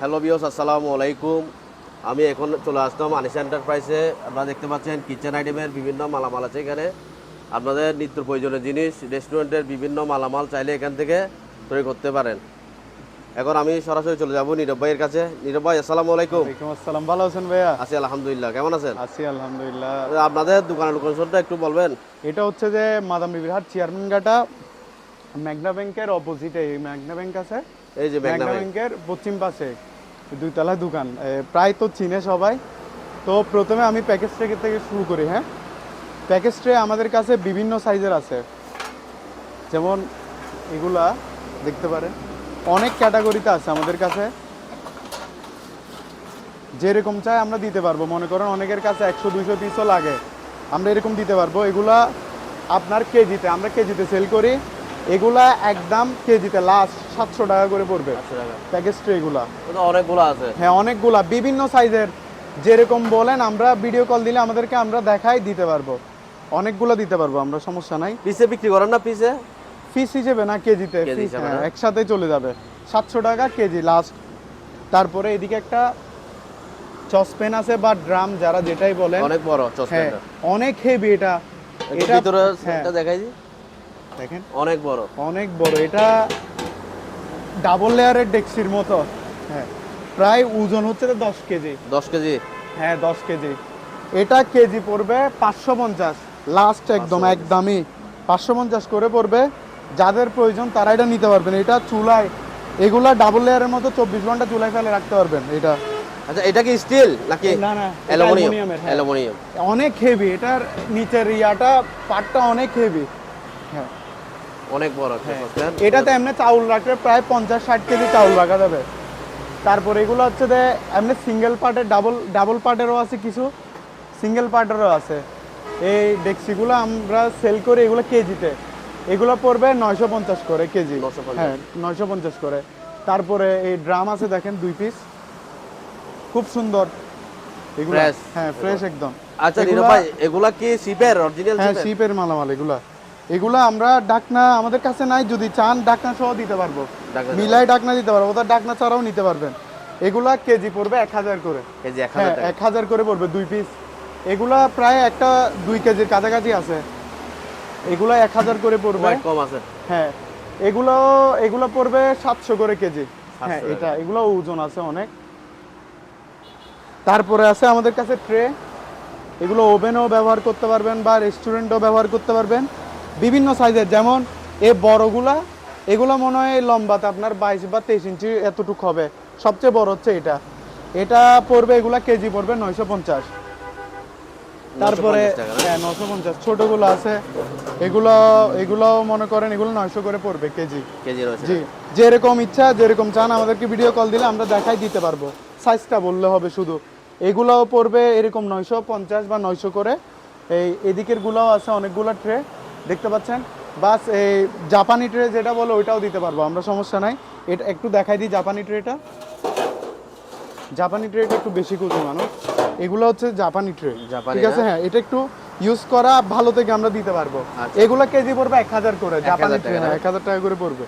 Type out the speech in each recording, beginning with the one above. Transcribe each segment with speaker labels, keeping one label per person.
Speaker 1: Hello বিয়স আসসালামু আলাইকুম আমি এখন চলে আসলাম আনিস এন্টারপ্রাইজে আপনারা দেখতে পাচ্ছেন কিচেন আইটেমের বিভিন্ন মালামাল আছে এখানে। আপনাদের নিত্য প্রয়োজনীয় জিনিস রেস্টুরেন্টের বিভিন্ন মালামাল চাইলে এখান থেকে তৈরি করতে পারেন। এখন আমি সরাসরি চলে যাব নীরব ভাইয়ের কাছে। নীরব ভাই আসসালামু আলাইকুম।
Speaker 2: আসসালাম। ভালো আছেন ভাইয়া?
Speaker 1: আছি আলহামদুলিল্লাহ। কেমন আছেন?
Speaker 2: আছি আলহামদুলিল্লাহ।
Speaker 1: আপনাদের দোকানের লোকেশনটা একটু বলবেন।
Speaker 2: এটা হচ্ছে যে মাদাম বিবির হাট চেয়ারম্যান ঘাটা। ম্যাগনা ব্যাংকের অপোজিটে এই ম্যাগনা ব্যাংক আছে।
Speaker 1: এই যে
Speaker 2: ম্যাগনা ব্যাংকের পশ্চিম পাশে। দুইতলা দোকান। প্রায় তো চিনে সবাই। তো প্রথমে আমি প্যাকেজ ট্রে থেকে শুরু করি হ্যাঁ? প্যাকেজ ট্রে আমাদের কাছে বিভিন্ন সাইজের আছে। যেমন এগুলা, দেখতে পারেন। অনেক ক্যাটাগরিতে আছে আমাদের কাছে। যেরকম চাই আমরা দিতে পারব। মনে করেন অনেকের কাছে একশো, দুইশো পিসও লাগে। আমরা এরকম দিতে পারব। এগুলা আপনার কেজিতে, আমরা কেজিতে সেল করি। এগুলা একদম কেজিতে লাস্ট সাতশো টাকা করে পড়বে। প্যাকেজ ট্রে এগুলা।
Speaker 1: অনেকগুলো আছে।
Speaker 2: হ্যাঁ অনেকগুলা। বিভিন্ন সাইজের যেরকম বলেন আমরা ভিডিও কল দিলে আমাদেরকে আমরা দেখাই দিতে পারব। অনেকগুলো দিতে পারব আমরা সমস্যা নাই।
Speaker 1: পিসে বিক্রি করেন না পিসে
Speaker 2: ফিস হিসেবে না কেজিতে। হ্যাঁ? একসাথে চলে যাবে। সাতশো টাকা কেজি লাস্ট তারপরে এদিকে একটা চসপেন আছে বা ড্রাম যারা যেটাই বলে
Speaker 1: অনেক বড়
Speaker 2: হ্যাঁ
Speaker 1: চশমাটা
Speaker 2: অনেক হেভি এটা।
Speaker 1: এটা
Speaker 2: এটা
Speaker 1: ভিতরে
Speaker 2: হ্যাঁ,
Speaker 1: দেখাই দিই।
Speaker 2: দেখেন।
Speaker 1: অনেক বড়।
Speaker 2: অনেক বড়। এটা ডাবল লেয়ারের ডেক্সির মতো। হ্যাঁ। প্রায় ওজন হচ্ছে দশ কেজি।
Speaker 1: দশ কেজি।
Speaker 2: হ্যাঁ দশ কেজি। এটা কেজি পড়বে পাঁচশো পঞ্চাশ। লাস্ট একদম একদমই। পাঁচশো পঞ্চাশ করে পড়বে। যাদের প্রয়োজন তারা এটা নিতে পারবেন। এটা চুলায় এগুলা ডাবল লেয়ারের মতো চব্বিশ ঘণ্টা চুলায় ফেলে রাখতে পারবেন। এটা
Speaker 1: আচ্ছা এটা কি স্টিল নাকি
Speaker 2: না না
Speaker 1: অ্যালুমিনিয়াম?
Speaker 2: হ্যাঁ।
Speaker 1: অ্যালুমিনিয়াম।
Speaker 2: অনেক হেভি এটার নিচের ইয়াটা পাটটা অনেক হেভি হ্যাঁ।
Speaker 1: অনেক বড় একটা
Speaker 2: এটাতে এমনি চাউল রাখলে প্রায় পঞ্চাশ ষাট কেজি চাউল রাখা যাবে। তারপর এগুলো হচ্ছে যে এমনি সিঙ্গেল পার্টের ডাবল ডাবল পার্টেরও আছে কিছু সিঙ্গেল পার্টেরও আছে। এই ডেক্সিগুলো আমরা সেল করি এগুলো কেজিতে। এগুলো পড়বে নয়শো পঞ্চাশ করে কেজি। হ্যাঁ নয়শো পঞ্চাশ করে। তারপরে এই ড্রাম আছে দেখেন দুই পিস খুব সুন্দর। এগুলো হ্যাঁ ফ্রেশ একদম।
Speaker 1: আচ্ছা
Speaker 2: এগুলা-
Speaker 1: ভাই এগুলা কি শিপের অরিজিনাল
Speaker 2: হ্যাঁ
Speaker 1: শিপের
Speaker 2: মালামাল এগুলা। এগুলা আমরা ডাকনা আমাদের কাছে নাই যদি চান ডাকনা সহ দিতে পারব। মিলাই ডাকনা দিতে পারব ওদের ডাকনা ছাড়াও নিতে পারবেন। এগুলা কেজি পড়বে এক হাজার করে।
Speaker 1: কেজি
Speaker 2: হ্যাঁ এক হাজার করে পড়বে দুই পিস এগুলা প্রায় একটা দুই কেজির কাছাকাছি আছে। এগুলা এক হাজার করে পড়বে।
Speaker 1: কম আছে।
Speaker 2: হ্যাঁ এগুলো এগুলো পড়বে সাতশো করে কেজি। হ্যাঁ এটা এগুলো ওজন আছে অনেক। তারপরে আছে আমাদের কাছে ট্রে। এগুলো ওভেনও ব্যবহার করতে পারবেন বা রেস্টুরেন্টও ব্যবহার করতে পারবেন। বিভিন্ন সাইজের যেমন এ বড়গুলা এগুলো মনে হয় লম্বাতে আপনার বাইশ বা তেইশ ইঞ্চি এতটুকু হবে। সবচেয়ে বড় হচ্ছে এটা। এটা পড়বে এগুলা কেজি পড়বে নয়শো পঞ্চাশ। তারপরে
Speaker 1: 950 টাকা না?
Speaker 2: হ্যাঁ নশো পঞ্চাশ। ছোটগুলো আছে এগুলো এগুলো মনে করেন এগুলো নয়শো করে পড়বে কেজি।
Speaker 1: কেজি
Speaker 2: জি যেরকম ইচ্ছা যেরকম চান আমাদেরকে ভিডিও কল দিলে আমরা দেখাই দিতে পারব। সাইজটা বললে হবে শুধু। এগুলোও পড়বে এরকম নয়শো পঞ্চাশ বা নয়শো করে। এই এদিকের গুলাও আছে অনেকগুলো ট্রে দেখতে পাচ্ছেন? বাস এই জাপানি ট্রে যেটা বলো ওইটাও দিতে পারব আমরা সমস্যা নাই। এটা একটু দেখাই দিই জাপানি ট্রেটা জাপানি ট্রেটা একটু বেশি খুঁজে মানুষ। এগুলো হচ্ছে জাপানি ট্রে ঠিক আছে? হ্যাঁ এটা একটু ইউজ করা ভালো থেকে আমরা দিতে পারব।
Speaker 1: আচ্ছা।
Speaker 2: এগুলো কেজি পড়বে এক হাজার করে
Speaker 1: 1000
Speaker 2: জাপানি ট্রে
Speaker 1: না?
Speaker 2: এক হাজার টাকা করে পড়বে।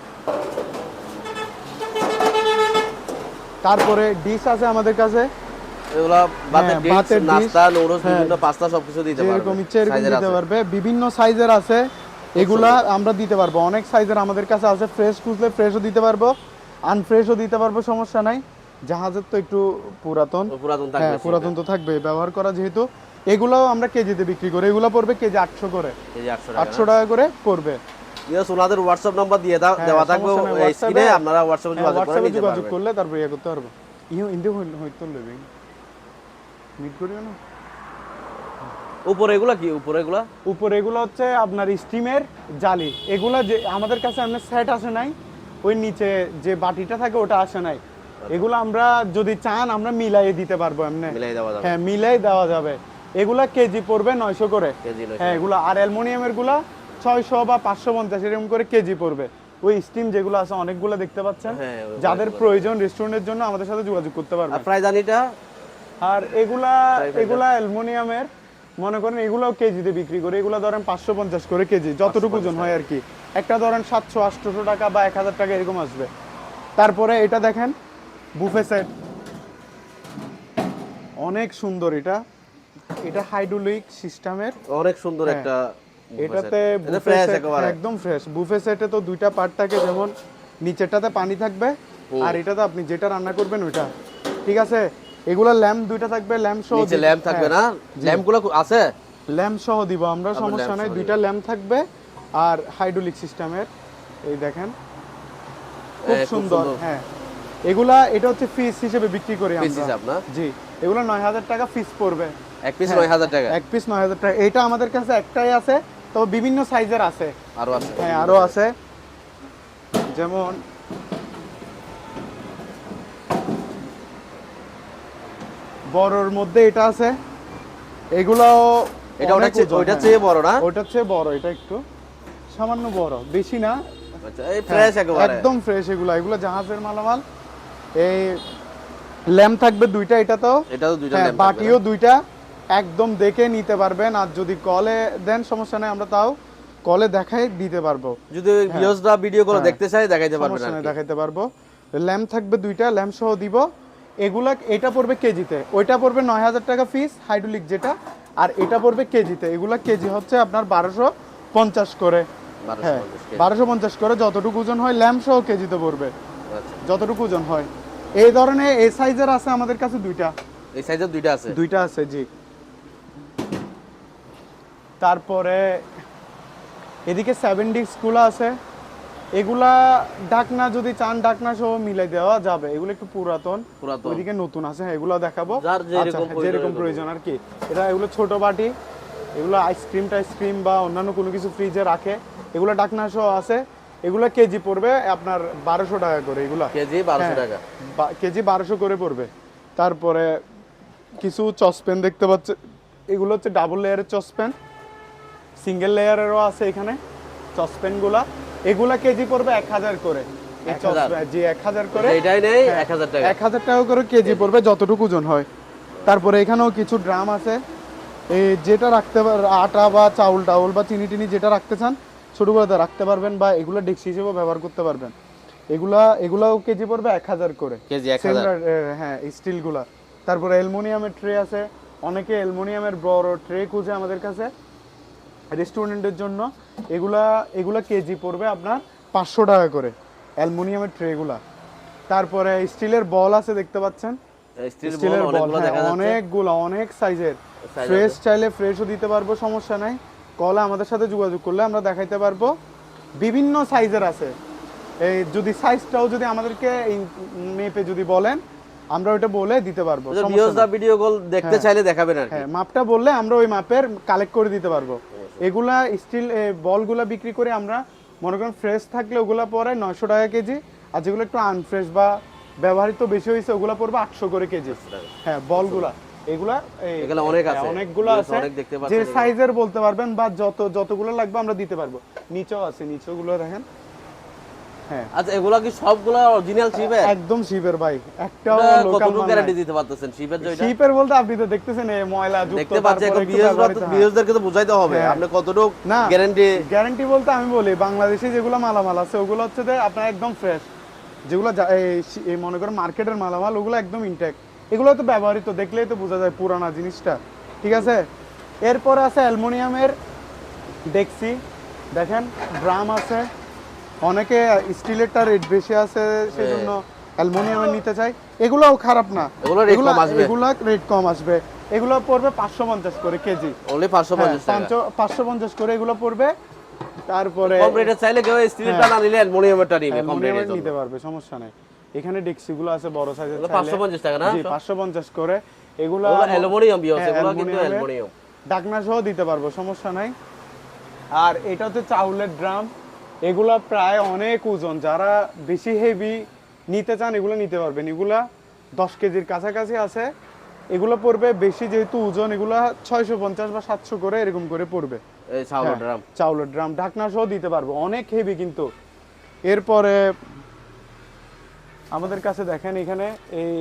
Speaker 2: তারপরে ডিশ আছে আমাদের কাছে।
Speaker 1: এগুলা
Speaker 2: হ্যাঁ,
Speaker 1: নাস্তা নুডলস
Speaker 2: হ্যাঁ।
Speaker 1: বিভিন্ন পাস্তা সবকিছু দিতে
Speaker 2: যেরকম
Speaker 1: পারবে
Speaker 2: ইচ্ছে এরকম
Speaker 1: সাইজের
Speaker 2: দিতে
Speaker 1: আছে।
Speaker 2: পারবে। বিভিন্ন সাইজের আছে এগুলা আমরা দিতে পারব। অনেক সাইজের আমাদের কাছে আছে ফ্রেশ খুঁজলে ফ্রেশও দিতে পারব আনফ্রেশও দিতে পারব সমস্যা নাই। জাহাজের তো একটু পুরাতন।
Speaker 1: পুরাতন
Speaker 2: হ্যাঁ পুরাতন তো। থাকবে। ব্যবহার করা যেহেতু এগুলাও আমরা কেজিতে বিক্রি করি। এগুলো পড়বে কেজি আটশো করে।
Speaker 1: আটশো টাকা।
Speaker 2: করে পড়বে।
Speaker 1: ইয়েস ওনাদের হোয়াটসঅ্যাপ নাম্বার দিয়ে দাও
Speaker 2: হ্যাঁ,
Speaker 1: দেওয়া থাকবে স্ক্রিনে আপনারা হোয়াটসঅ্যাপে
Speaker 2: হ্যাঁ,
Speaker 1: যোগাযোগ
Speaker 2: করলে তারপর ইয়ে করতে পারব। ইউ ইন্দে হইতো লইবে মিট করিও না।
Speaker 1: উপরে এগুলা কি? উপরে এগুলা?
Speaker 2: উপরে এগুলো হচ্ছে আপনার স্টিমের জালি। এগুলা যে আমাদের কাছে এমনি সেট আসে নাই ওই নিচে যে বাটিটা থাকে ওটা আসে নাই। এগুলো আমরা যদি চান আমরা মিলাইয়ে দিতে পারব এমনি।
Speaker 1: মিলাই দেওয়া যাবে।
Speaker 2: হ্যাঁ মিলাই দেওয়া যাবে। এগুলা কেজি পড়বে নয়শো করে।
Speaker 1: কেজি
Speaker 2: হ্যাঁ এগুলো আর অ্যালমোনিয়ামেরগুলা ছয়শো বা পাঁচশো পঞ্চাশ এরকম করে কেজি পড়বে। ওই স্টিম যেগুলো আছে অনেকগুলো দেখতে পাচ্ছেন।
Speaker 1: হ্যাঁ,
Speaker 2: যাদের প্রয়োজন রেস্টুরেন্টের জন্য আমাদের সাথে যোগাযোগ করতে পারবে
Speaker 1: আর প্রাইজানিটা
Speaker 2: আর এগুলা এগুলা অ্যালুমিনিয়ামের মনে করেন এগুলাও কেজিতে বিক্রি করে এগুলা ধরেন পাঁচশো পঞ্চাশ করে কেজি যতটুকু ওজন হয় আর কি। একটা ধরেন সাতশো আটশোশো টাকা বা এক হাজার টাকা এরকম আসবে। তারপরে এটা দেখেন বুফে সেট। অনেক সুন্দর এটা। এটা হাইড্রোলিক সিস্টেমের।
Speaker 1: অনেক সুন্দর
Speaker 2: হ্যাঁ।
Speaker 1: একটা
Speaker 2: এটাতে একদম ফ্রেশ বুফে সেটে তো দুইটা পার্ট থাকে যেমন নিচেরটাতে পানি থাকবে আর এটাতে আপনি যেটা রান্না করবেন ওইটা। ঠিক আছে? এগুলা ল্যাম্প দুইটা থাকবে ল্যাম্প সহ
Speaker 1: নিচে ল্যাম্প থাকবে না?
Speaker 2: হ্যাঁ,
Speaker 1: ল্যাম্পগুলো আছে?
Speaker 2: ল্যাম্প সহ দিব আমরা সমস্যা নাই। দুইটা ল্যাম্প থাকবে আর হাইড্রোলিক সিস্টেমের এই দেখেন। খুব সুন্দর। হ্যাঁ। এগুলা এটা হচ্ছে ফিস হিসেবে বিক্রি করি আমরা।
Speaker 1: হিসাব না?
Speaker 2: জি। এগুলা নয় হাজার টাকা ফিস পড়বে।
Speaker 1: এক পিস
Speaker 2: হ্যাঁ।
Speaker 1: নয় হাজার টাকা?
Speaker 2: এক পিস নয় হাজার টাকা। এটা আমাদের কাছে একটাই আছে তবে বিভিন্ন সাইজের আছে।
Speaker 1: আরও আছে।
Speaker 2: হ্যাঁ আরও আছে। যেমন বড়র মধ্যে এটা আছে। এগুলাও
Speaker 1: এটা ওটা চেয়ে-
Speaker 2: হ্যাঁ।
Speaker 1: চেয়ে বড় না?
Speaker 2: ওইটার চেয়ে বড় এটা একটু সামান্য বড় বেশি না।
Speaker 1: আচ্ছা এই ফ্রেশ
Speaker 2: হ্যাঁ,
Speaker 1: একেবারে।
Speaker 2: একদম ফ্রেশ এগুলা। এগুলো জাহাজের মালামাল। এই ল্যাম্প থাকবে দুইটা এটা তো।
Speaker 1: এটা তো দুইটা
Speaker 2: হ্যাঁ
Speaker 1: ল্যাম্প
Speaker 2: বাটিও দুইটা। একদম দেখে নিতে পারবেন আর যদি কলে দেন সমস্যা নাই আমরা তাও কলে দেখাই দিতে পারব।
Speaker 1: যদি ভিউয়ার্সরা ভিডিও করে
Speaker 2: হ্যাঁ।
Speaker 1: দেখতে চাই দেখাইতে পারবেন
Speaker 2: দেখাইতে পারব। ল্যাম্প থাকবে দুইটা ল্যাম্প সহ দিব। এগুলা এটা পড়বে কেজিতে। ওইটা পড়বে নয় হাজার টাকা ফিস হাইড্রোলিক যেটা আর এটা পড়বে কেজিতে। এগুলা কেজি হচ্ছে আপনার বারোশো পঞ্চাশ করে। হ্যাঁ বারোশো পঞ্চাশ করে যতটুকু ওজন হয় ল্যাম্প সহ কেজিতে পড়বে।
Speaker 1: আচ্ছা।
Speaker 2: যতটুকু ওজন হয়। এই ধরনের এই সাইজের আছে আমাদের কাছে দুইটা।
Speaker 1: এই সাইজের দুইটা আছে?
Speaker 2: দুইটা আছে জি। তারপরে এদিকে সেভেন ডিস্কগুলো আছে। এগুলা ডাকনা যদি চান ডাকনা সহ মিলাই দেওয়া যাবে। এগুলো একটু পুরাতন।
Speaker 1: পুরাতন।
Speaker 2: ওইদিকে নতুন আছে হ্যাঁ এগুলো দেখাবো।
Speaker 1: যেরকম
Speaker 2: আচ্ছা,
Speaker 1: প্রয়োজন
Speaker 2: আর কি। এটা এগুলো ছোট বাটি এগুলো আইসক্রিম টাইসক্রিম বা অন্যান্য কোনো কিছু ফ্রিজে রাখে। এগুলো ডাকনা সহ আছে। এগুলো কেজি পড়বে আপনার বারোশো টাকা করে এগুলা।
Speaker 1: কেজি বারোশো
Speaker 2: হ্যাঁ,
Speaker 1: টাকা।
Speaker 2: কেজি বারোশো করে পড়বে। তারপরে কিছু চসপ্যান দেখতে পাচ্ছে এগুলো হচ্ছে ডাবল লেয়ারের চসপ্যান সিঙ্গেল লেয়ারেরও আছে এখানে চসপ্যানগুলা এগুলা কেজি পড়বে এক হাজার করে। এই
Speaker 1: 1000
Speaker 2: চসপ্যান জি এক হাজার করে
Speaker 1: এটাই নেই এক হাজার টাকা।
Speaker 2: এক হাজার টাকা করে কেজি পড়বে যতটুকু ওজন হয়। তারপরে এখানেও কিছু ড্রাম আছে। এই যেটা রাখতে আটা বা চাউল টাউল বা চিনি টিনি যেটা রাখতে চান ছোটো করে রাখতে পারবেন বা এগুলো ডেক্সি হিসেবেও ব্যবহার করতে পারবেন। এগুলা এগুলাও কেজি পড়বে এক হাজার করে।
Speaker 1: কেজি
Speaker 2: হ্যাঁ স্টিলগুলা। তারপরে অ্যালুমিনিয়ামের ট্রে আছে। অনেকে অ্যালুমিনিয়ামের বড় ট্রে খুঁজে আমাদের কাছে। রেস্টুরেন্টের জন্য এগুলা এগুলা কেজি পড়বে আপনার পাঁচশো টাকা করে অ্যালুমিনিয়ামের ট্রেগুলা। তারপরে স্টিলের বল আছে দেখতে পাচ্ছেন? স্টিলের বল
Speaker 1: অনেকগুলো
Speaker 2: অনেকগুলো অনেক সাইজের। ফ্রেশ চাইলে ফ্রেশও দিতে পারব সমস্যা নাই। কলে আমাদের সাথে যোগাযোগ করলে আমরা দেখাইতে পারব। বিভিন্ন সাইজের আছে। এই যদি সাইজটাও যদি আমাদেরকে মেপে যদি বলেন আমরা ওটা বলে দিতে পারব সমস্যা
Speaker 1: ভিডিও কল দেখতে চাইলে দেখাবেন আর কি।
Speaker 2: হ্যাঁ মাপটা বললে আমরা ওই মাপের কালেক্ট করে দিতে পারব। এগুলা স্টিল বলগুলা বিক্রি করে আমরা মনে করেন ফ্রেশ থাকলে ওগুলা পরে নয়শো টাকা কেজি আর যেগুলো একটু আনফ্রেশ বা ব্যবহৃত বেশি হয়েছে ওগুলা পড়বে আটশো করে কেজি। হ্যাঁ বলগুলা। এগুলা এই-
Speaker 1: এগুলা অনেক
Speaker 2: হ্যাঁ,
Speaker 1: আছে।
Speaker 2: অনেকগুলো আছে যে
Speaker 1: এগুলো।
Speaker 2: সাইজের বলতে পারবেন বা যত যতগুলো লাগবে আমরা দিতে পারব। নিচেও আছে নিচেও গুলো দেখেন। হ্যাঁ
Speaker 1: আচ্ছা এগুলা কি সবগুলা অরিজিনাল শিপের
Speaker 2: একদম শিপের ভাই একটাও লোকাল
Speaker 1: গ্যারান্টি দিতে পারতেছেন? শিপের যে এটা
Speaker 2: শিপের বলতে আপনি তো দেখতেছেন এই ময়লা যুক্ত
Speaker 1: দেখতে পাচ্ছি এখন
Speaker 2: হ্যাঁ।
Speaker 1: তো বুঝাইতে হবে।
Speaker 2: হ্যাঁ।
Speaker 1: আপনি কতটুকু গ্যারান্টি
Speaker 2: গ্যারান্টি বলতে আমি বলি বাংলাদেশে যেগুলো মালামাল আছে ওগুলো হচ্ছে যে আপনার একদম ফ্রেশ যেগুলো এই মনে করেন মার্কেটের মালামাল ওগুলো একদম ইনটেক এগুলো তো ব্যবহৃত দেখলেই তো বোঝা যায় পুরানা জিনিসটা। ঠিক আছে? এরপর আছে অ্যালুমিনিয়ামের ডেক্সি দেখেন ড্রাম আছে। অনেকে স্টিলেরটা রেট বেশি আছে সেজন্য অ্যালুমিনিয়ামের নিতে চাই এগুলোও খারাপ না।
Speaker 1: এগুলো rate কম আসবে।
Speaker 2: এগুলো রেট কম আসবে। এগুলো পড়বে পাঁচশো পঞ্চাশ করে কেজি। হ্যাঁ,
Speaker 1: পঞ্চাশ টাকা।
Speaker 2: পাঁচশো- পাঁচশো পঞ্চাশ করে এগুলো পড়বে। তারপরে
Speaker 1: কম রেটে চাইলে কেউ স্টিলটা না নিলে অ্যালুমিনিয়ামটা নিবে কম রেটে
Speaker 2: নিতে পারবে সমস্যা নেই। এখানে ডেক্সিগুলো আছে বড় সাইজের
Speaker 1: এগুলো 550 টাকা না?
Speaker 2: জি 550 করে। এগুলো
Speaker 1: অ্যালুমিনিয়াম বিয়স
Speaker 2: হ্যাঁ,
Speaker 1: এগুলো কিন্তু অ্যালুমিনিয়াম।
Speaker 2: ডাকনা সহ দিতে পারব সমস্যা নাই। আর এটা হচ্ছে চাউলের ড্রাম। এগুলা প্রায় অনেক ওজন। যারা বেশি হেভি নিতে চান এগুলো নিতে পারবেন। এগুলা দশ কেজির কাছাকাছি আছে। এগুলো পড়বে বেশি যেহেতু ওজন এগুলা ছয়শো পঞ্চাশ বা সাতশো করে এরকম করে পড়বে। হ্যাঁ,
Speaker 1: ড্রাম।
Speaker 2: চাউলের ড্রাম। ঢাকনা সহ দিতে পারব। অনেক হেভি কিন্তু। এরপরে আমাদের কাছে দেখেন এখানে এই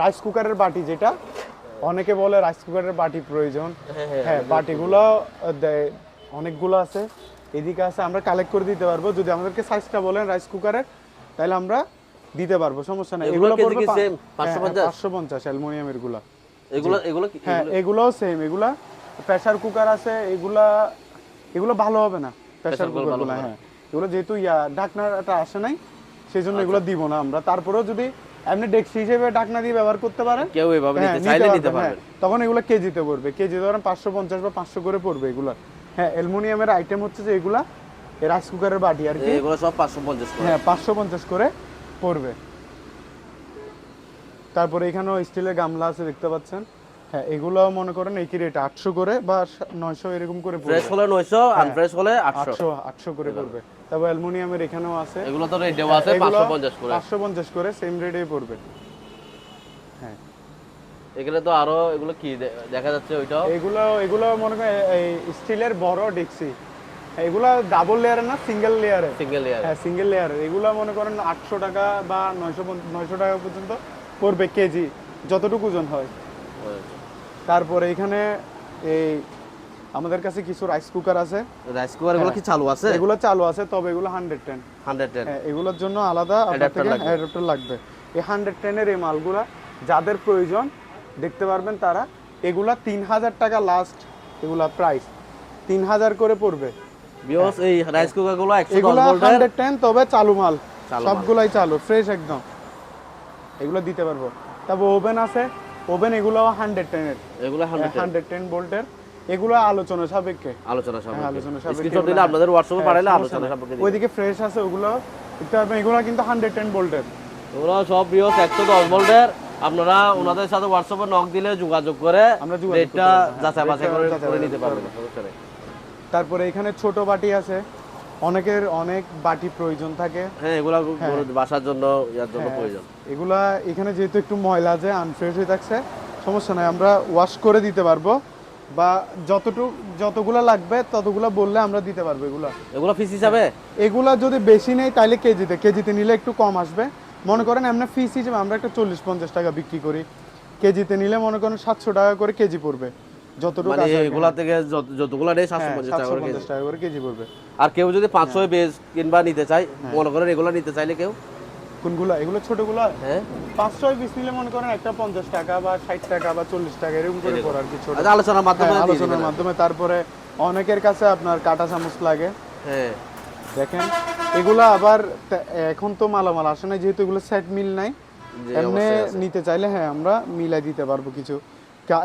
Speaker 2: রাইস কুকারের বাটি যেটা অনেকে বলে রাইস কুকারের বাটি প্রয়োজন।
Speaker 1: হ্যাঁ, হ্যাঁ,
Speaker 2: হ্যাঁ বাটিগুলো অনেকগুলো আছে। এদিকে আছে আমরা কালেক্ট করে দিতে পারব যদি আমাদেরকে সাইজটা বলেন রাইস কুকারের তাহলে আমরা দিতে পারব সমস্যা নেই এগুলো পড়বে
Speaker 1: কি
Speaker 2: পা-
Speaker 1: same?
Speaker 2: হ্যাঁ,
Speaker 1: 550?
Speaker 2: পাঁচশো পঞ্চাশ অ্যালুমিনিয়ামেরগুলা
Speaker 1: এগুলো এগুলো কি
Speaker 2: হ্যাঁ এগুলোও সেম এগুলা প্রেসার কুকার আছে এগুলা এগুলো ভালো হবে না প্রেসার কুকার
Speaker 1: ভালো না।
Speaker 2: হ্যাঁ এগুলো যেহেতু ইয়া ঢাকনাটা আসে নাই সেই জন্য এগুলো
Speaker 1: আচ্ছা।
Speaker 2: দিব না আমরা তারপরেও যদি এমনি ডেক্সি হিসেবে ঢাকনা দিয়ে ব্যবহার করতে পারেন
Speaker 1: কেউ এভাবে
Speaker 2: হ্যাঁ,
Speaker 1: নিতে চাইলে নিতে
Speaker 2: পারবেন, হ্যাঁ। তখন এগুলো কেজিতে পড়বে কেজি ধরেন পাঁচশো পঞ্চাশ বা পাঁচশো করে পড়বে এগুলো হ্যাঁ অ্যালুমিনিয়ামের আইটেম হচ্ছে যে এগুলা রাইস কুকারের বাটি আর কি।
Speaker 1: এগুলো সব পাঁচশো পঞ্চাশ
Speaker 2: হ্যাঁ পাঁচশো পঞ্চাশ করে পড়বে। তারপরে এখানেও স্টিলের গামলা আছে দেখতে পাচ্ছেন। হ্যাঁ এগুলো মনে করেন এই কি রেট আটশো করে বা নয়শো এরকম করে
Speaker 1: ফ্রেশ হলে নয়শো আনফ্রেশ হলে আটশো।
Speaker 2: আটশো আটশো করে পড়বে। তারপর অ্যালুমিনিয়ামের এখানেও আছে।
Speaker 1: এগুলো তো রেট দেওয়া আছে পাঁচশো পঞ্চাশ করে।
Speaker 2: পাঁচশো পঞ্চাশ করে সেম রেটেই পড়বে। হ্যাঁ
Speaker 1: এখানে তো আরও এগুলো কি দেখা যাচ্ছে ওইটাও?
Speaker 2: এগুলো এগুলো মনে করেন এই স্টিলের বড় ডেক্সি। এগুলো ডাবল লেয়ারের না সিঙ্গেল লেয়ারের
Speaker 1: সিঙ্গেল ইয়ার
Speaker 2: হ্যাঁ সিঙ্গেল লেয়ারের এগুলো মনে করেন আটশো টাকা বা নয়শো নয়শো টাকা পর্যন্ত পড়বে কেজি যতটুকু ওজন হয়। তারপরে এখানে এই আমাদের কাছে কিছু রাইস কুকার আছে।
Speaker 1: রাইস কুকার এগুলো কি চালু আছে?
Speaker 2: এগুলো চালু আছে তবে এগুলো হান্ড্রেড টেন
Speaker 1: হান্ড্রেড টেন
Speaker 2: হ্যাঁ এগুলোর জন্য আলাদা। অ্যাডাপ্টার লাগবে। এই হান্ড্রেড টেনের এই মালগুলা যাদের প্রয়োজন দেখতে পারবেন তারা। এগুলা তিন হাজার টাকা লাস্ট এগুলা প্রাইস তিন হাজার করে পড়বে।
Speaker 1: এই রাইস কুকারগুলো
Speaker 2: এগুলা হান্ড্রেড টেন তবে চালু মাল। সবগুলাই চালু ফ্রেশ একদম। এগুলো দিতে পারব। তারপর ওভেন আছে। ওভেন এগুলো হান্ড্রেড টেনের
Speaker 1: এগুলো
Speaker 2: টেন ভোল্টের এগুলো আলোচনা সাপেক্ষে।
Speaker 1: আলোচনা
Speaker 2: হ্যাঁ,
Speaker 1: সাপেক্ষে
Speaker 2: আলোচনা সাপেক্ষে
Speaker 1: স্ক্রিনশট দিলে আপনাদের হোয়াটসঅ্যাপে
Speaker 2: হ্যাঁ,
Speaker 1: আলোচনা সাপেক্ষে
Speaker 2: ওইদিকে ফ্রেশ আছে ওগুলো। দেখতে পারবেন এগুলো কিন্তু হান্ড্রেড টেন ভোল্টের
Speaker 1: এগুলো সব ভোল্টের আপনারা ওনাদের সাথে হোয়াটসঅ্যাপে নক দিলে যোগাযোগ করে
Speaker 2: আমরা
Speaker 1: রেটটা
Speaker 2: হ্যাঁ,
Speaker 1: যাচাই বাছাই করে করে নিতে পারবেন।
Speaker 2: পারব। তারপরে এখানে ছোট বাটি আছে। অনেকের অনেক বাটি প্রয়োজন থাকে।
Speaker 1: হ্যাঁ এগুলো বাসার জন্য ইয়ার জন্য
Speaker 2: হ্যাঁ।
Speaker 1: প্রয়োজন।
Speaker 2: এগুলা এখানে যেহেতু একটু ময়লা আছে আনফ্রেশ হয়ে থাকছে সমস্যা নাই আমরা ওয়াশ করে দিতে পারব। বা যতটুকু যতগুলা লাগবে ততগুলা বললে আমরা দিতে পারব এগুলা।
Speaker 1: এগুলো ফিস হিসাবে?
Speaker 2: এগুলা যদি বেশি নেই তাহলে কেজিতে। কেজিতে নিলে একটু কম আসবে। মনে করেন এমনি ফিস হিসেবে আমরা একটা চল্লিশ পঞ্চাশ টাকা বিক্রি করি। কেজিতে নিলে মনে করেন সাতশো টাকা করে কেজি পড়বে। যতটুকু।
Speaker 1: এগুলা থেকে যতগুলা নেই সাতশো
Speaker 2: হ্যাঁ,
Speaker 1: পঞ্চাশ টাকা করে কেজি।
Speaker 2: পঞ্চাশ টাকা করে কেজি পড়বে।
Speaker 1: আর কেউ যদি পাঁচশো
Speaker 2: হ্যাঁ।
Speaker 1: বেজ কিংবা নিতে চায় মনে করেন এগুলো নিতে চাইলে কেউ।
Speaker 2: কোনগুলা? এগুলো ছোটগুলা?
Speaker 1: হ্যাঁ।
Speaker 2: পাঁচশো পিস নিলে মনে করেন একটা পঞ্চাশ টাকা বা ষাট টাকা বা চল্লিশ টাকা এরকম করে পড়ে আর কি ছোট।
Speaker 1: আচ্ছা, আলোচনার মাধ্যমে
Speaker 2: হ্যাঁ, আলোচনার মাধ্যমে তারপরে অনেকের কাছে আপনার কাটা চামচ লাগে।
Speaker 1: হ্যাঁ।
Speaker 2: দেখেন এগুলা আবার এখন তো মালামাল আসে না যেহেতু এগুলো সেট মিল নাই এমনি নিতে চাইলে হ্যাঁ আমরা মিলাই দিতে পারব কিছু।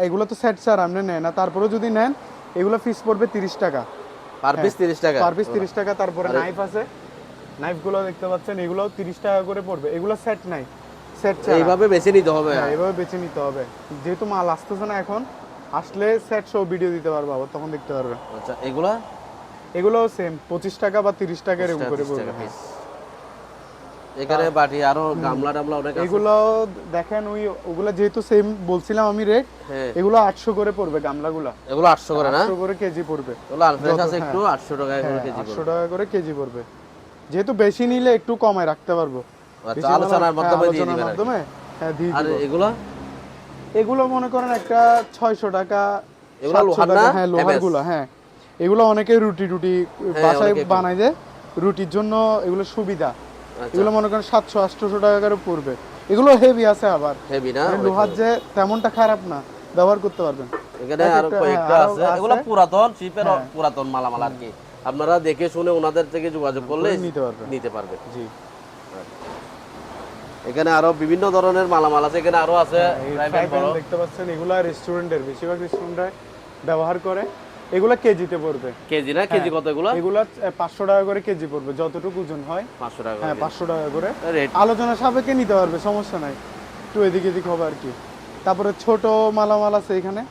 Speaker 2: এগুলো তো সেট স্যার আপনি নেন না তারপরেও যদি নেন এগুলো ফিস পড়বে তিরিশ টাকা।
Speaker 1: পার পিস তিরিশ টাকা?
Speaker 2: পার পিস তিরিশ টাকা তারপরে নাইফ আছে। নাইফগুলো দেখতে পাচ্ছেন এগুলোও তিরিশ টাকা করে পড়বে। এগুলো সেট নাই সেট
Speaker 1: এইভাবে বেছে নিতে হবে।
Speaker 2: হ্যাঁ এভাবে বেছে নিতে হবে। যেহেতু মাল আসতেছে না এখন আসলে সেট সহ ভিডিও দিতে পারব তখন দেখতে পারবে
Speaker 1: আচ্ছা এগুলা?
Speaker 2: এগুলো সেম পঁচিশ টাকা বা তিরিশ টাকা এরকম করে
Speaker 1: 30
Speaker 2: পড়বে।
Speaker 1: টাকা
Speaker 2: হ্যাঁ।
Speaker 1: piece। এখানে বাটি আরও গামলা টামলা অনেক
Speaker 2: এগুলো দেখেন ওই ওগুলো যেহেতু সেম বলছিলাম আমি রেট
Speaker 1: হ্যাঁ।
Speaker 2: এগুলো আটশো করে পড়বে গামলাগুলা।
Speaker 1: এগুলো আটশো করে না?
Speaker 2: আটশো করে কেজি পড়বে।
Speaker 1: এগুলো আনফ্রেশ আছে একটু আটশো টাকা করে
Speaker 2: হ্যাঁ,
Speaker 1: কেজি
Speaker 2: আটশো টাকা করে কেজি পড়বে। যেহেতু বেশি নিলে একটু কমায় রাখতে পারব।
Speaker 1: আচ্ছা আলোচনার
Speaker 2: হ্যাঁ,
Speaker 1: মাধ্যমে দিয়ে দিবেন।
Speaker 2: মাধ্যমে হ্যাঁ দিয়ে
Speaker 1: আর এগুলো?
Speaker 2: এগুলো মনে করেন একটা ছয়শো টাকা
Speaker 1: এগুলো লোহার না?
Speaker 2: হ্যাঁ লোহার
Speaker 1: MS?
Speaker 2: গুলো হ্যাঁ। এগুলো অনেকে রুটি রুটি বাসায় বানাই দেয় রুটির জন্য এগুলো সুবিধা।
Speaker 1: আচ্ছা।
Speaker 2: এগুলো মনে করেন সাতশো আটশোশো টাকা করে পড়বে। এগুলো হেভি আছে আবার।
Speaker 1: হেভি না?
Speaker 2: লোহার যে তেমনটা খারাপ না ব্যবহার করতে পারবেন।
Speaker 1: এখানে
Speaker 2: আরও
Speaker 1: কয়েকটা
Speaker 2: হ্যাঁ,
Speaker 1: আছে। এগুলো পুরাতন শিপের
Speaker 2: হ্যাঁ।
Speaker 1: পুরাতন মালামাল আর কি। আপনারা দেখে শুনে ওনাদের থেকে যোগাযোগ করলে
Speaker 2: নিতে পারবেন।
Speaker 1: নিতে পারবে
Speaker 2: জি।
Speaker 1: এখানে আরও বিভিন্ন ধরনের মালামাল আছে। এখানে আরও আছে।
Speaker 2: দেখতে পাচ্ছেন এগুলা রেস্টুরেন্টের বেশিরভাগ রেস্টুরেন্টে ব্যবহার করে। এগুলা কেজিতে পড়বে।
Speaker 1: কেজি না? কেজি কত এগুলো
Speaker 2: এগুলা পাঁচশো টাকা করে কেজি পড়বে যতটুকু ওজন হয়।
Speaker 1: পাঁচশো টাকা
Speaker 2: হ্যাঁ পাঁচশো টাকা করে। আলোচনা সাপেক্ষে নিতে পারবে সমস্যা নাই। একটু এদিক এদিক হবে আর কি। তারপরে ছোট মালামাল আছে এখানে।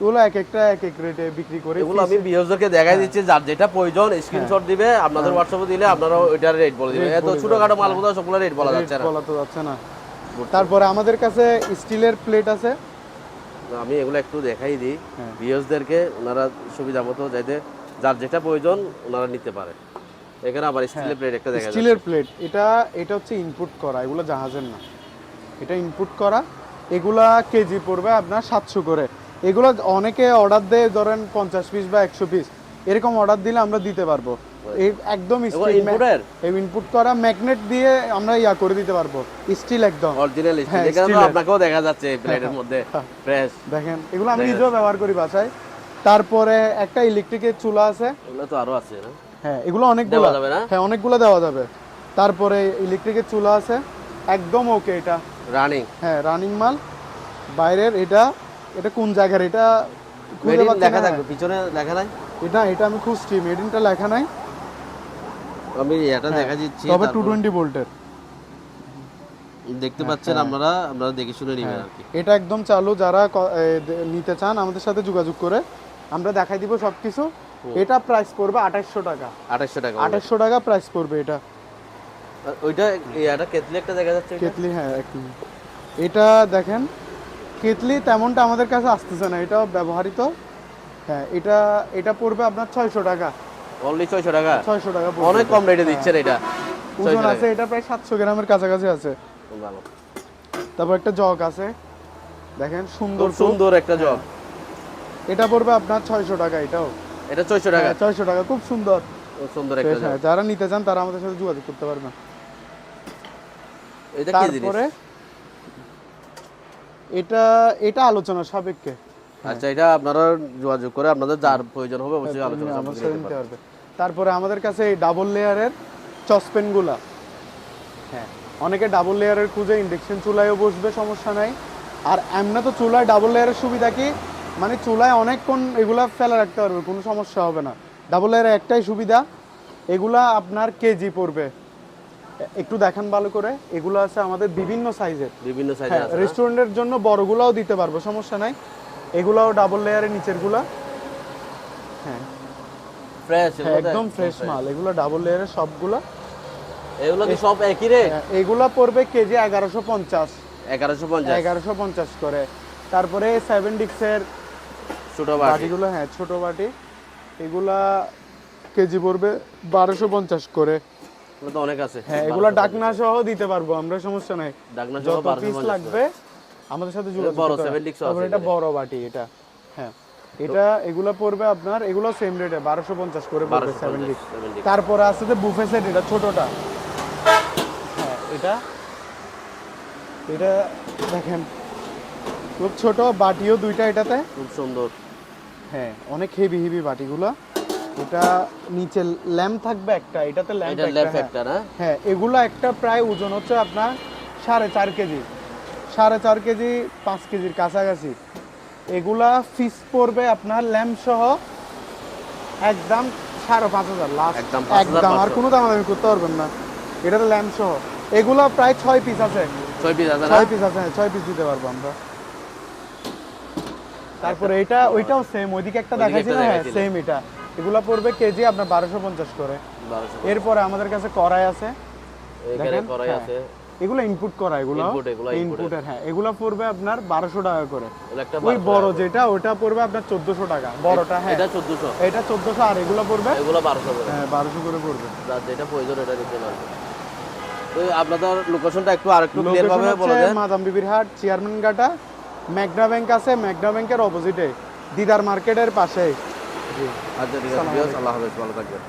Speaker 2: এগুলো এক একটা এক এক রেটে বিক্রি করে
Speaker 1: এগুলো আমি বিহেভকে দেখাই দিচ্ছি যার যেটা প্রয়োজন স্ক্রিনশট দিবে আপনাদের হোয়াটসঅ্যাপে দিলে আপনারা ওইটার রেট বলে দিবেন। এত ছোটখাটো মালগুলো সবগুলো রেট বলা যাচ্ছে না।
Speaker 2: বলা তো যাচ্ছে না। তারপরে আমাদের কাছে স্টিলের প্লেট আছে।
Speaker 1: আমি এগুলো একটু দেখাই দিই।
Speaker 2: হ্যাঁ।
Speaker 1: ভিউজদেরকে ওনারা সুবিধা মতো যাতে যার যেটা প্রয়োজন ওনারা নিতে পারে। এখানে আবার স্টিলের প্লেট একটা দেখা
Speaker 2: স্টিলের প্লেট এটা এটা হচ্ছে ইনপুট করা এগুলো জাহাজের না। এটা ইনপুট করা এগুলা কেজি পড়বে আপনার সাতশো করে। এগুলো অনেকে অর্ডার দেয় ধরেন পঞ্চাশ পিস বা একশো পিস এরকম অর্ডার দিলে আমরা দিতে পারব। একদম স্টিল এই ইনপুট করা ম্যাগনেট দিয়ে আমরা ইয়া করে দিতে পারব। স্টিল একদম।
Speaker 1: অরিজিনাল
Speaker 2: হ্যাঁ,
Speaker 1: এখানে
Speaker 2: steel-এর।
Speaker 1: আপনাকেও দেখা যাচ্ছে প্লেটের মধ্যে ফ্রেশ
Speaker 2: দেখেন এগুলো আমি নিজেও ব্যবহার করি বাসায়। তারপরে একটা ইলেকট্রিকের চুলা আছে।
Speaker 1: এগুলো তো আরও আছে
Speaker 2: হ্যাঁ এগুলো অনেকগুলো।
Speaker 1: দেওয়া যাবে না?
Speaker 2: হ্যাঁ অনেকগুলো দেওয়া যাবে। তারপরে ইলেকট্রিকের চুলা আছে। একদম ওকে এটা।
Speaker 1: রানিং
Speaker 2: হ্যাঁ রানিং মাল। বাইরের এটা এটা কোন জায়গার? এটা
Speaker 1: লেখা। থাকবে পিছনে লেখা নাই?
Speaker 2: এটা এটা আমি খুঁজছি। মেডিনটা লেখা নাই।
Speaker 1: আমি এটা দেখা দিচ্ছি
Speaker 2: হ্যাঁ, তবে টু
Speaker 1: তারপর
Speaker 2: টোয়েন্টি ভোল্টের
Speaker 1: দেখতে পাচ্ছেন
Speaker 2: হ্যাঁ।
Speaker 1: আপনারা আপনারা দেখে শুনে নেবেন আর কি।
Speaker 2: এটা একদম চালু যারা নিতে চান আমাদের সাথে যোগাযোগ করে আমরা দেখাই দিব সবকিছু। এটা প্রাইস পড়বে আঠাশশো টাকা।
Speaker 1: আঠাশশো টাকা বলে।
Speaker 2: আঠাশশো টাকা প্রাইস পড়বে এটা।
Speaker 1: ওইটা একটা কেতলি একটা দেখা যাচ্ছে?
Speaker 2: কেতলি হ্যাঁ এক মিনিট। এটা দেখেন কেতলি তেমনটা আমাদের কাছে আসতেছে না এটা ব্যবহৃত হ্যাঁ এটা এটা পড়বে আপনার ছয়শো টাকা।
Speaker 1: অনলি ছয়শো টাকা?
Speaker 2: ছয়শো টাকা পড়বে
Speaker 1: অনেক কম রেটে দিচ্ছেন এটা।
Speaker 2: ওজন আছে এটা প্রায় সাতশো গ্রামের কাছাকাছি আছে।
Speaker 1: ভালো।
Speaker 2: তারপর একটা জগ আছে। দেখেন সুন্দর
Speaker 1: সুন্দর একটা জগ।
Speaker 2: এটা পড়বে আপনার ছয়শো টাকা এটাও।
Speaker 1: এটা ছয়শো টাকা।
Speaker 2: ছয়শো টাকা খুব সুন্দর।
Speaker 1: সুন্দর একটা জগ।
Speaker 2: হ্যাঁ, যারা নিতে চান তারা আমাদের সাথে যোগাযোগ করতে পারবেন।
Speaker 1: এটা কি জিনিস?
Speaker 2: তারপরে এটা এটা আলোচনা সাপেক্ষে।
Speaker 1: আচ্ছা এটা আপনারা যোগাযোগ করে আপনাদের যার প্রয়োজন হবে অবশ্যই আলোচনা নিতে
Speaker 2: নিতে পারবে তারপরে আমাদের কাছে এই ডাবল লেয়ারের চসপেনগুলা। হ্যাঁ অনেকে ডাবল লেয়ারের খুঁজে ইন্ডাকশন চুলায়ও বসবে সমস্যা নাই। আর এমনি তো চুলায় ডাবল লেয়ারের সুবিধা কি? মানে চুলায় অনেকক্ষণ এগুলা ফেলে রাখতে পারবে কোনো সমস্যা হবে না। ডাবল লেয়ারের একটাই সুবিধা এগুলা আপনার কেজি পড়বে। একটু দেখান ভালো করে এগুলো আছে আমাদের বিভিন্ন সাইজের
Speaker 1: বিভিন্ন সাইজে
Speaker 2: হ্যাঁ? রেস্টুরেন্টের জন্য বড়গুলাও দিতে পারব সমস্যা নাই। এগুলাও ডাবল লেয়ারের নিচেরগুলা হ্যাঁ
Speaker 1: ফ্রেশ
Speaker 2: হ্যাঁ, একদম ফ্রেশ মাল। এগুলো ডাবল লেয়ারের সবগুলা।
Speaker 1: এগুলো কি সব একই রেট
Speaker 2: হ্যাঁ, এগুলা পড়বে কেজি এগারোশো পঞ্চাশ।
Speaker 1: এগারোশো পঞ্চাশ।
Speaker 2: এগারোশো পঞ্চাশ করে। তারপরে ডিক্সের
Speaker 1: ছোট বাটি।
Speaker 2: বাটিগুলো হ্যাঁ ছোট বাটি। এগুলা কেজি পড়বে বারোশো পঞ্চাশ করে।
Speaker 1: এগুলো তো অনেক আছে।
Speaker 2: হ্যাঁ এগুলা ডাকনা সহ দিতে পারব আমরা সমস্যা নাই।
Speaker 1: ডাকনা সহ
Speaker 2: লাগবে আমাদের সাথে যোগাযোগ
Speaker 1: বড়। 7 ডিক্সও আছে
Speaker 2: এটা বড় বাটি এটা। হ্যাঁ এটা এগুলা পড়বে আপনার এগুলো সেম রেটে বারোশো পঞ্চাশ করে পড়বে সেভেন
Speaker 1: dish।
Speaker 2: তারপরে আছে যে বুফে সেট এটা ছোটটা। হ্যাঁ এটা এটা দেখেন খুব ছোট বাটিও দুইটা এটাতে।
Speaker 1: খুব সুন্দর।
Speaker 2: হ্যাঁ অনেক হেভি হেভি বাটিগুলো। এটা নিচে ল্যাম্প থাকবে একটা এটাতে ল্যাম্প
Speaker 1: একটা না?
Speaker 2: হ্যাঁ এগুলো একটা প্রায় ওজন হচ্ছে আপনার সাড়ে চার কেজি। সাড়ে চার কেজি পাঁচ কেজির কাছাকাছি। এগুলা ফিস পড়বে আপনার ল্যাম্প সহ একদম সাড়ে পাঁচ হাজার। লাস্ট
Speaker 1: একদম
Speaker 2: আর কোনো দাম আমি করতে পারবেন না। এটা তো ল্যাম্প সহ। এগুলো প্রায় ছয় পিস আছে।
Speaker 1: ছয় পিস আছে
Speaker 2: ছয় পিস আছে হ্যাঁ, ছয় পিস দিতে পারব আমরা। তারপরে এটা ওইটাও সেম ওইদিকে একটা দেখাচ্ছি না হ্যাঁ সেম এটা। এগুলা পড়বে কেজি আপনার বারোশো পঞ্চাশ করে। এরপরে আমাদের কাছে কড়াই আছে। দেখেন,
Speaker 1: করাই
Speaker 2: হ্যাঁ।
Speaker 1: আছে।
Speaker 2: এগুলো ইনপুট করা এগুলো ইনপুটের হ্যাঁ এগুলো পড়বে আপনার বারোশো টাকা করে। ওই বড় যেটা ওটা পড়বে আপনার চোদ্দশো টাকা বড়টা হ্যাঁ।
Speaker 1: এটা চোদ্দশো।
Speaker 2: এটা চোদ্দশো আর এগুলো পড়বে?
Speaker 1: এগুলো বারোশো
Speaker 2: হ্যাঁ বারোশো করে পড়বে।
Speaker 1: যেটা প্রয়োজন এটা নিতে পারবে। তো আপনাদের লোকেশনটা একটু আরেকটু ক্লিয়ার ভাবে বলে
Speaker 2: হচ্ছে
Speaker 1: দেন।
Speaker 2: মাদাম বিবির হাট চেয়ারম্যান ঘাটা ম্যাগনা ব্যাংক আছে ম্যাগনা ব্যাংকের অপোজিটে দিদার মার্কেটের পাশে। জি
Speaker 1: আচ্ছা ঠিক আছে। আল্লাহ হাফেজ ভালো থাকবেন।